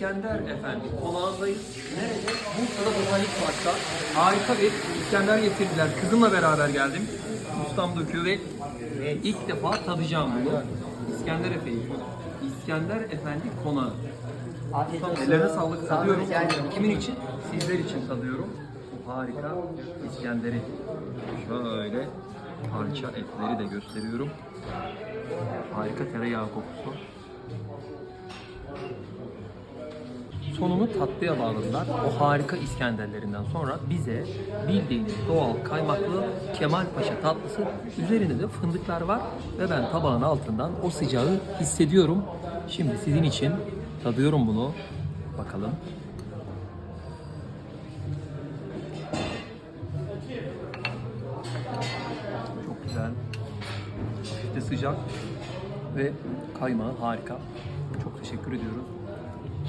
İskender Efendi konağındayız. Nerede? Bursa'da Botanik Park'ta. Harika bir İskender getirdiler. Kızımla beraber geldim. Ustam döküyor ve ilk defa tadacağım bunu. İskender Efendi. İskender Efendi konağı. Ustam ellerine sağlık tadıyorum. Kimin için? Sizler için tadıyorum. Bu harika İskender'i. Şöyle parça etleri de gösteriyorum. Harika tereyağı kokusu. Sonunu tatlıya bağladılar. O harika İskenderlerinden sonra bize bildiğiniz doğal kaymaklı Kemal Paşa tatlısı üzerinde de fındıklar var ve ben tabağın altından o sıcağı hissediyorum. Şimdi sizin için tadıyorum bunu. Bakalım. Çok güzel. Hafif de sıcak ve kaymağı harika. Çok teşekkür ediyoruz.